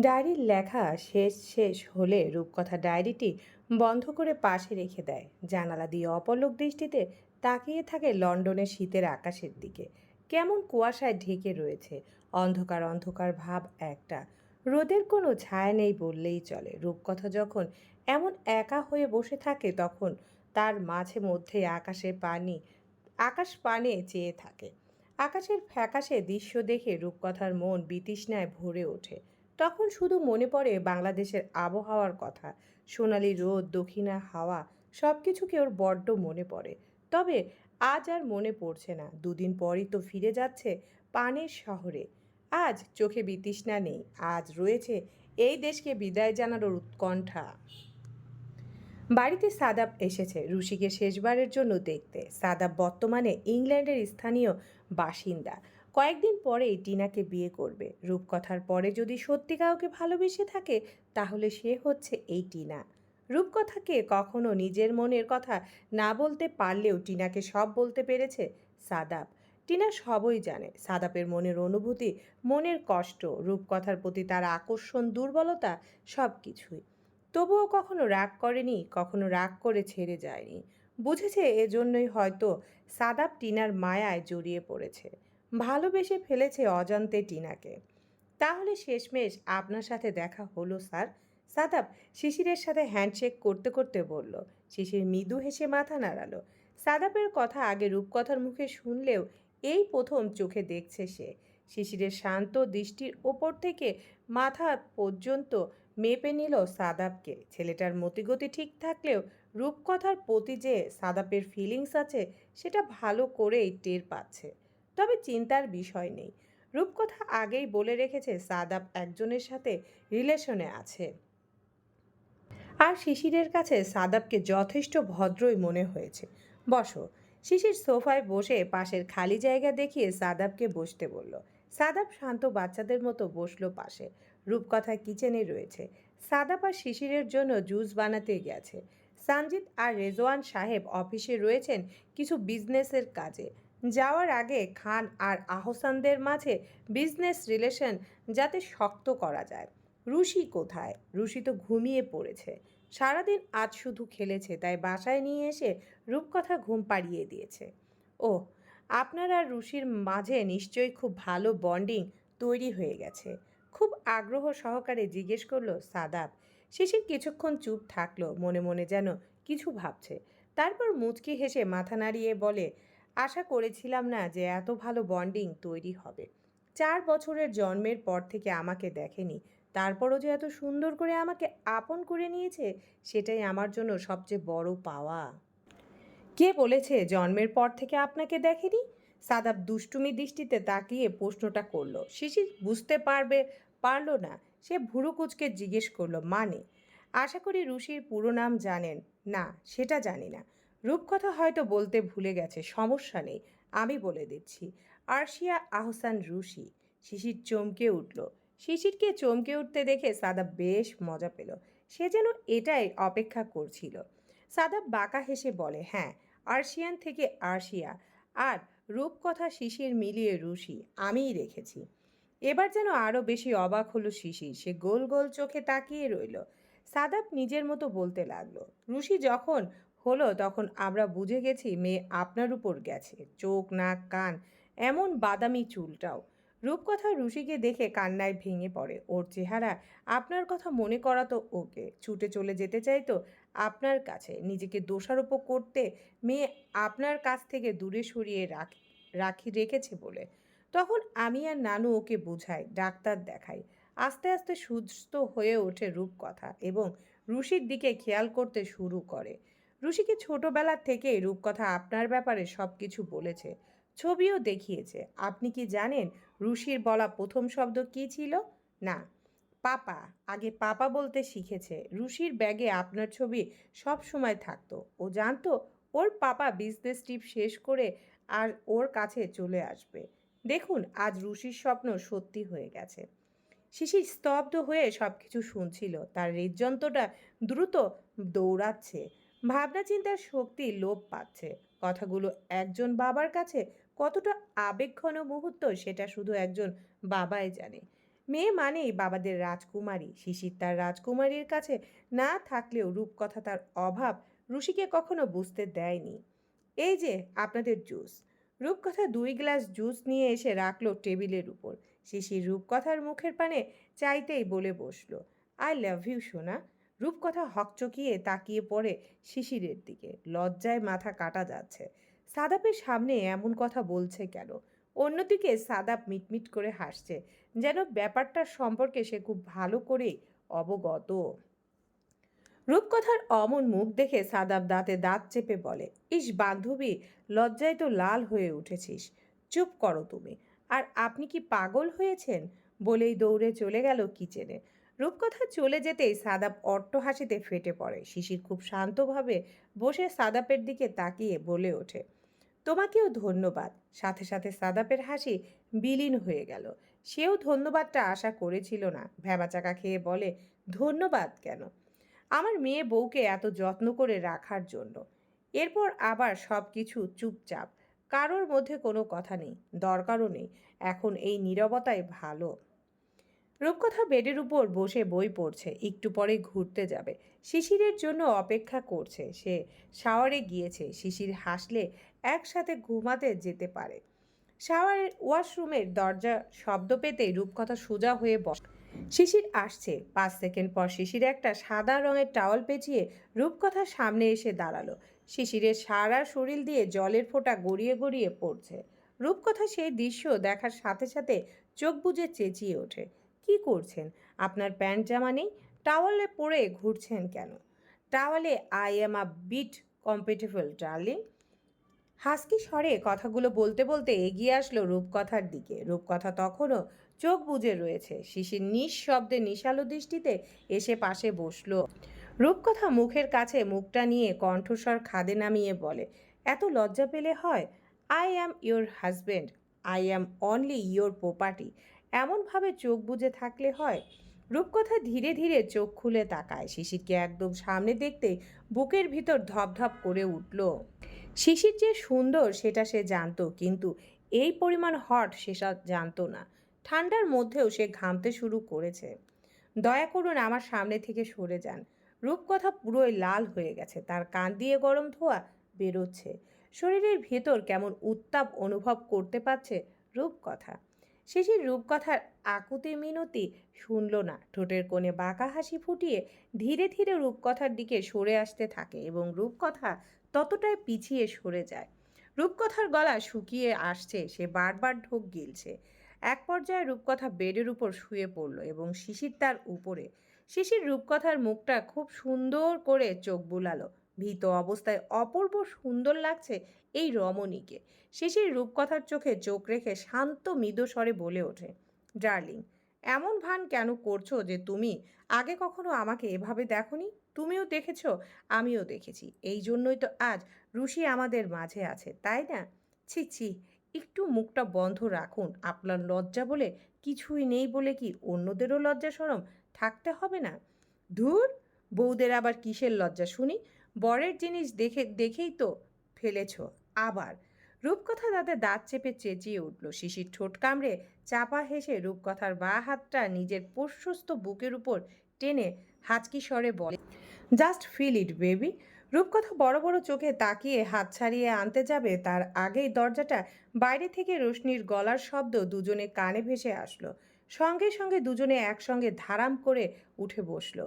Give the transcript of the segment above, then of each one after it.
ডায়েরির লেখা শেষ শেষ হলে রূপকথা ডায়েরিটি বন্ধ করে পাশে রেখে দেয়। জানালা দিয়ে অপলক দৃষ্টিতে তাকিয়ে থাকে লন্ডনের শীতের আকাশের দিকে। কেমন কুয়াশায় ঢেকে রয়েছে। অন্ধকার অন্ধকার ভাব একটা। রোদের কোনো ছায়া নেই বললেই চলে। রূপকথা যখন এমন একা হয়ে বসে থাকে তখন তার মাঝে মধ্যে আকাশে পানি, আকাশ পানে চেয়ে থাকে। আকাশের ফ্যাকাশে দৃশ্য দেখে রূপকথার মন বিতৃষ্ণায় ভরে ওঠে। তখন শুধু মনে পড়ে বাংলাদেশের আবহাওয়ার কথা। সোনালি রোদ, দক্ষিণা হাওয়া সব কিছুকে ওর বড্ড মনে পড়ে। তবে আজ আর মনে পড়ছে না। দুদিন পরই তো ফিরে যাচ্ছে পানের শহরে। আজ চোখে বিতৃষ্ণা নেই। আজ রয়েছে এই দেশকে বিদায় জানানোর উৎকণ্ঠা। বাড়িতে সাদাব এসেছে। রুশিকে শেষবারের জন্য দেখতে। সাদাব বর্তমানে ইংল্যান্ডের স্থানীয় বাসিন্দা। কয়েকদিন পরেই টিনাকে বিয়ে করবে। রূপকথার পরে যদি সত্যি কাউকে ভালোবেসে থাকে, তাহলে সে হচ্ছে এই টিনা। রূপকথাকে কখনো নিজের মনের কথা না বলতে পারলেও টিনাকে সব বলতে পেরেছে সাদাব। টিনা সবই জানে। সাদাপের মনের অনুভূতি, মনের কষ্ট, রূপকথার প্রতি তার আকর্ষণ, দুর্বলতা সব কিছুই তবুও কখনো রাগ করেনি, কখনো রাগ করে ছেড়ে যায়নি। বুঝেছে, এজন্যই হয়তো সাদাব টিনার মায়ায় জড়িয়ে পড়েছে। ভালোবেসে ফেলেছে অজান্তে টিনাকে। তাহলে শেষমেশ আপনার সাথে দেখা হলো, স্যার। সাদাব শিশিরের সাথে হ্যান্ডশেক করতে করতে বলল। শিশির মৃদু হেসে মাথা নাড়ালো। সাদাপের কথা আগে রূপকথার মুখে শুনলেও এই প্রথম চোখে দেখছে সে। শিশিরের শান্ত দৃষ্টির ওপর থেকে মাথা পর্যন্ত মেপে নিল সাদাবকে। ছেলেটার মতিগতি ঠিক থাকলেও রূপকথার প্রতি যে সাদাপের ফিলিংস আছে, সেটা ভালো করেই টের পাচ্ছে। তবে চিন্তার বিষয় নেই। রূপকথা আগেই বলে রেখেছে সাদাব একজনের সাথে রিলেশনে আছে। আর শিশিরের কাছে সাদাবকে যথেষ্ট ভদ্রই মনে হয়েছে। বসো। শিশির সোফায় বসে পাশের খালি জায়গা দেখিয়ে সাদাবকে বসতে বলল। সাদাব শান্ত বাচ্চাদের মতো বসল পাশে। রূপকথা কিচেনে রয়েছে। সাদাব আর শিশিরের জন্য জুস বানাতে গেছে। সানজিৎ আর রেজওয়ান সাহেব অফিসে রয়েছেন কিছু বিজনেসের কাজে। যাওয়ার আগে খান আর আহসানদের মাঝে বিজনেস রিলেশন যাতে শক্ত করা যায়। রুশি কোথায়? রুশি তো ঘুমিয়ে পড়েছে। সারাদিন আজ শুধু খেলেছে, তাই বাসায় নিয়ে এসে রূপকথা ঘুম পাড়িয়ে দিয়েছে। ও আপনার আর রুশির মাঝে নিশ্চয়ই খুব ভালো বন্ডিং তৈরি হয়ে গেছে। খুব আগ্রহ সহকারে জিজ্ঞেস করল সাদাব। শিশির কিছুক্ষণ চুপ থাকল, মনে মনে যেন কিছু ভাবছে। তারপর মুচকি হেসে মাথা নাড়িয়ে বলে আশা করেছিলাম না যে এত ভালো বন্ডিং তৈরি হবে। চার বছরের জন্মের পর থেকে আমাকে দেখেনি। তারপরও যে এত সুন্দর করে আমাকে আপন করে নিয়েছে, সেটাই আমার জন্য সবচেয়ে বড় পাওয়া। কে বলেছে জন্মের পর থেকে আপনাকে দেখেনি? সাদাব দুষ্টুমি দৃষ্টিতে তাকিয়ে প্রশ্নটা করল। শিশির বুঝতে পারবে, পারল না। সে ভুরু কুচকে জিজ্ঞেস করল মানে? আশা করি রুশির পুরো নাম জানেন। না, সেটা জানি না। রূপকথা হয়তো বলতে ভুলে গেছে, সমস্যা নেই, আমি বলে দিচ্ছি। আরশিয়া আহসান রুশি, শিশির চমকে উঠল। শিশিরকে চমকে উঠতে দেখে সাদাব বেশ মজা পেল। সে যেন এটাই অপেক্ষা করছিল। সাদাব বাঁকা হেসে বলে হ্যাঁ আরশিয়ান থেকে আরশিয়া। আর রূপকথা শিশির মিলিয়ে রুশি, আমিই রেখেছি। এবার যেন আরও বেশি অবাক হলো শিশির, সে গোল গোল চোখে তাকিয়ে রইল। সাদাব নিজের মতো বলতে লাগল। রুশি যখন হলো তখন আমরা বুঝে গেছি মেয়ে আপনার উপর গেছে। চোখ, নাক, কান, এমন বাদামি চুলটাও। রূপকথা রুশিকে দেখে কান্নায় ভেঙে পড়ে। ওর চেহারা আপনার কথা মনে করাতো ওকে। ছুটে চলে যেতে চাইতো আপনার কাছে। নিজেকে দোষারোপ করতে মেয়ে আপনার কাছ থেকে দূরে সরিয়ে রাখ, রাখি, রেখেছে বলে। তখন আমি আর নানু ওকে বুঝাই, ডাক্তার দেখাই। আস্তে আস্তে সুস্থ হয়ে ওঠে রূপকথা এবং রুশির দিকে খেয়াল করতে শুরু করে। রুশিকে ছোটবেলার থেকে রূপকথা আপনার ব্যাপারে সব কিছু বলেছে? ছবিও দেখিয়েছে। আপনি কি জানেন রুশির বলা প্রথম শব্দ কি ছিল? না। পাপা, আগে পাপা বলতে শিখেছে। রুশির ব্যাগে আপনার ছবি সব সময় থাকতো। ও জানতো ওর পাপা বিজনেস ট্রিপ শেষ করে আর ওর কাছে চলে আসবে। দেখুন, আজ রুশির স্বপ্ন সত্যি হয়ে গেছে। শিশির স্তব্ধ হয়ে সব কিছু শুনছিল। তার হৃদযন্ত্রটা দ্রুত দৌড়াচ্ছে। ভাবনা চিন্তার শক্তি লোপ পাচ্ছে। কথাগুলো একজন বাবার কাছে কতটা আবেগঘন মুহূর্ত সেটা শুধু একজন বাবাই জানে। মেয়ে মানেই বাবাদের রাজকুমারী। শিশির তার রাজকুমারীর কাছে না থাকলেও রূপকথা তার অভাব ঋষিকে কখনো বুঝতে দেয়নি। এই যে আপনাদের জুস। রূপকথা দুই গ্লাস জুস নিয়ে এসে রাখল টেবিলের উপর। শিশির রূপকথার মুখের পানে চাইতেই বলে বসল, আই লাভ ইউ সোনা। রূপকথা হকচকিয়ে তাকিয়ে পড়ে শিশিরের দিকে। লজ্জায় মাথা কাটা যাচ্ছে। সাদাপের সামনে এমন কথা বলছে কেন? অন্যদিকে সাদাপ মিটমিট করে হাসছে, যেন ব্যাপারটার সম্পর্কে সে খুব ভালো করে অবগত। রূপকথার অমন মুখ দেখে সাদাব দাঁতে দাঁত চেপে বলে, ইস বান্ধবী, লজ্জায় তো লাল হয়ে উঠেছিস। চুপ করো তুমি। আর আপনি কি পাগল হয়েছেন? বলেই দৌড়ে চলে গেল কিচেনে। রূপকথা চলে যেতেই সাদাপ অট্ট হাসিতে ফেটে পড়ে। শিশির খুব শান্তভাবে বসে সাদাপের দিকে তাকিয়ে বলে ওঠে, তোমাকেও ধন্যবাদ। সাথে সাথে সাদাপের হাসি বিলীন হয়ে গেল। সেও ধন্যবাদটা আশা করেছিল না। ভ্যাবাচাকা খেয়ে বলে, ধন্যবাদ কেন? আমার মেয়ে বউকে এত যত্ন করে রাখার জন্য। এরপর আবার সব কিছু চুপচাপ। কারোর মধ্যে কোনো কথা নেই, দরকারও নেই। এখন এই নীরবতাই ভালো। রূপকথা বেডের উপর বসে বই পড়ছে, একটু পরে ঘুরতে যাবে। শিশিরের জন্য অপেক্ষা করছে, সে শাওয়ারে গিয়েছে, শিশির হাসলে একসাথে ঘুমাতে যেতে পারে। শাওয়ারের ওয়াশরুমের দরজা শব্দ পেতে রূপকথা সোজা হয়ে বস শিশির আসছে। পাঁচ সেকেন্ড পর শিশির একটা সাদা রঙের টাওয়াল পেঁচিয়ে রূপকথার সামনে এসে দাঁড়াল। শিশিরের সারা শরীর দিয়ে জলের ফোঁটা গড়িয়ে গড়িয়ে পড়ছে। রূপকথা সেই দৃশ্য দেখার সাথে সাথে চোখ বুজে চেঁচিয়ে ওঠে। কি করছেন? আপনার প্যান্ট জামা নেই? টাওয়ালে পরে ঘুরছেন কেন? টাওয়ালে I am a bit compatible darling husky স্বরে কথাগুলো বলতে বলতে এগিয়ে আসলো রূপকথার দিকে। রূপকথা তখনও চোখ বুজে রয়েছে। শিশির নিঃশব্দে নিশালো দৃষ্টিতে এসে পাশে বসল। রূপকথা মুখের কাছে মুখটা নিয়ে কণ্ঠস্বর খাদে নামিয়ে বলে, এত লজ্জা পেলে হয়? I am your husband I am only your property এমনভাবে চোখ বুজে থাকলে হয়। রূপকথা ধীরে ধীরে চোখ খুলে তাকায়। শিশিরকে একদম সামনে দেখতে বুকের ভিতর ধপধপ করে উঠল। শিশির যে সুন্দর সেটা সে জানতো, কিন্তু এই পরিমাণ হট সেসব জানতো না। ঠান্ডার মধ্যেও সে ঘামতে শুরু করেছে। দয়া করুন আমার সামনে থেকে সরে যান। রূপকথা পুরোই লাল হয়ে গেছে। তার কান দিয়ে গরম ধোয়া বেরোচ্ছে। শরীরের ভেতর কেমন উত্তাপ অনুভব করতে পারছে রূপকথা। শেষের রূপকথার আকুতি মিনতি শুনল না। ঠোঁটের কোণে বাঁকা হাসি ফুটিয়ে ধীরে ধীরে রূপকথার দিকে সরে আসতে থাকে এবং রূপকথা ততটাই পিছিয়ে সরে যায়। রূপকথার গলা শুকিয়ে আসছে, সে বারবার ঢোক গিলছে। এক পর্যায়ে রূপকথা বেডের উপর শুয়ে পড়ল এবং শিশির তার উপরে। শিশির রূপকথার মুখটা খুব সুন্দর করে চোখ বুলালো। ভীত অবস্থায় অপূর্ব সুন্দর লাগছে এই রমণীকে। শিশির রূপকথার চোখে চোখ রেখে শান্ত মৃদু স্বরে বলে ওঠে, ডার্লিং, এমন ভান কেন করছ যে তুমি আগে কখনো আমাকে এভাবে দেখনি? তুমিও দেখেছ, আমিও দেখেছি। এই জন্যই তো আজ ঋষি আমাদের মাঝে আছে, তাই না? ছি ছি, একটু মুখটা বন্ধ রাখুন, আপনার লজ্জা বলে কিছুই নেই বলে কি অন্যদেরও লজ্জা সরম? থাকতে হবে না। ধুর, বউদের আবার কিসের লজ্জা শুনি? বরের জিনিস দেখে, দেখেই তো ফেলেছ। আবার রূপকথা তাতে দাঁত চেপে চেঁচিয়ে উঠল। শিশির ঠোঁট কামড়ে চাপা হেসে রূপকথার বা হাতটা নিজের প্রশস্ত বুকের উপর টেনে হাঁচকি স্বরে বলে, জাস্ট ফিল ইট, বেবি। রূপকথা বড় বড় চোখে তাকিয়ে হাত ছাড়িয়ে আনতে যাবে, তার আগেই দরজাটা বাইরে থেকে রোশনির গলার শব্দ দুজনে কানে ভেসে আসলো। সঙ্গে সঙ্গে দুজনে একসঙ্গে ধারাম করে উঠে বসল।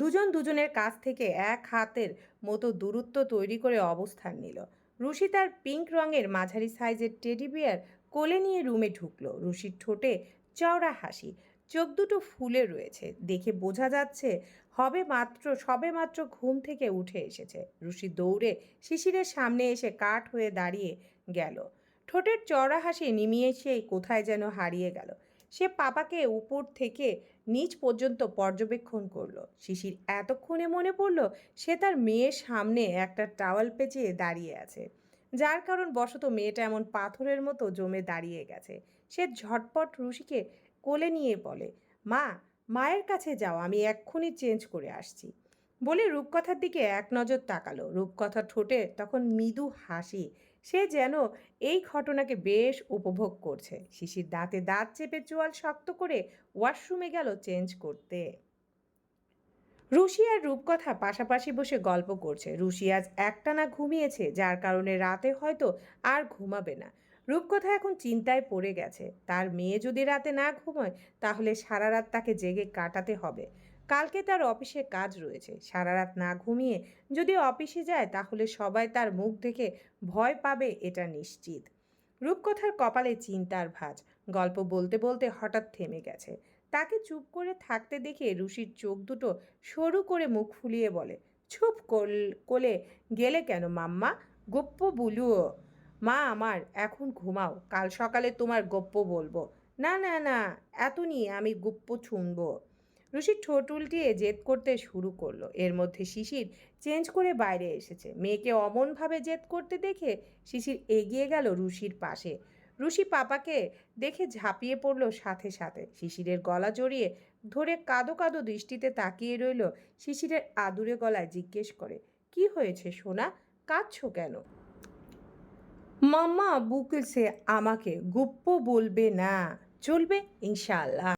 দুজন দুজনের কাছ থেকে এক হাতের মতো দূরত্ব তৈরি করে অবস্থান নিল। রুশি তার পিঙ্ক রঙের মাঝারি সাইজের টেডি বিয়ার কোলে নিয়ে রুমে ঢুকলো। রুশির ঠোঁটে চওড়া হাসি, চোখ দুটো ফুলে রয়েছে। দেখে বোঝা যাচ্ছে হবে মাত্র, সবে মাত্র ঘুম থেকে উঠে এসেছে। রুশি দৌড়ে শিশিরের সামনে এসে কাঠ হয়ে দাঁড়িয়ে গেল। ঠোঁটের চওড়া হাসি নিমিয়ে সেই কোথায় যেন হারিয়ে গেল। সে পাপাকে উপর থেকে নিচ পর্যন্ত পর্যবেক্ষণ করল। শিশির এতক্ষণে মনে পড়ল সে তার মেয়ের সামনে একটা টাওয়াল পেঁচিয়ে দাঁড়িয়ে আছে। যার কারণ বশত মেয়েটা এমন পাথরের মতো জমে দাঁড়িয়ে গেছে। সে ঝটপট রুশিকে কোলে নিয়ে বলে, মা, মায়ের কাছে যাও, আমি এক্ষুনি চেঞ্জ করে আসছি। বলে রূপকথার দিকে এক নজর তাকালো। রূপকথার ঠোঁটে তখন মৃদু হাসি। সে যেন এই ঘটনাকে বেশ উপভোগ করছে। শিশির দাঁতে দাঁত চেপে চোয়াল শক্ত করে ওয়াশরুমে গেল চেঞ্জ করতে। রুশি আর রূপকথা পাশাপাশি বসে গল্প করছে। রুশি আজ একটানা ঘুমিয়েছে, যার কারণে রাতে হয়তো আর ঘুমাবে না। রূপকথা এখন চিন্তায় পড়ে গেছে। তার মেয়ে যদি রাতে না ঘুমোয়, তাহলে সারা রাত তাকে জেগে কাটাতে হবে। কালকে তার অফিসে কাজ রয়েছে। সারা রাত না ঘুমিয়ে যদি অফিসে যায়, তাহলে সবাই তার মুখ দেখে ভয় পাবে এটা নিশ্চিত। রূপকথার কপালে চিন্তার ভাঁজ, গল্প বলতে বলতে হঠাৎ থেমে গেছে। তাকে চুপ করে থাকতে দেখে রুশির চোখ দুটো সরু করে মুখ ফুলিয়ে বলে, চুপ কল গেলে কেন মাম্মা? গপ্প বুলুও। মা আমার, এখন ঘুমাও, কাল সকালে তোমার গপ্প বলব। না না না এত নিয়ে আমি গুপ্প শুনব রুশির ঠোঁট উল্টিয়ে জেদ করতে শুরু করল। এর মধ্যে শিশির চেঞ্জ করে বাইরে এসেছে। মেয়েকে অমনভাবে জেদ করতে দেখে শিশির এগিয়ে গেল রুশির পাশে। রুশি পাপাকে দেখে ঝাঁপিয়ে পড়ল সাথে সাথে। শিশিরের গলা জড়িয়ে ধরে কাদো কাদো দৃষ্টিতে তাকিয়ে রইল শিশিরের আদুরে গলায় জিজ্ঞেস করে, কি হয়েছে সোনা? কাঁদছো কেন? মাম্মা, বুকেছে আমাকে। গুপ্প বলবে না। চলবে ইনশাআল্লাহ।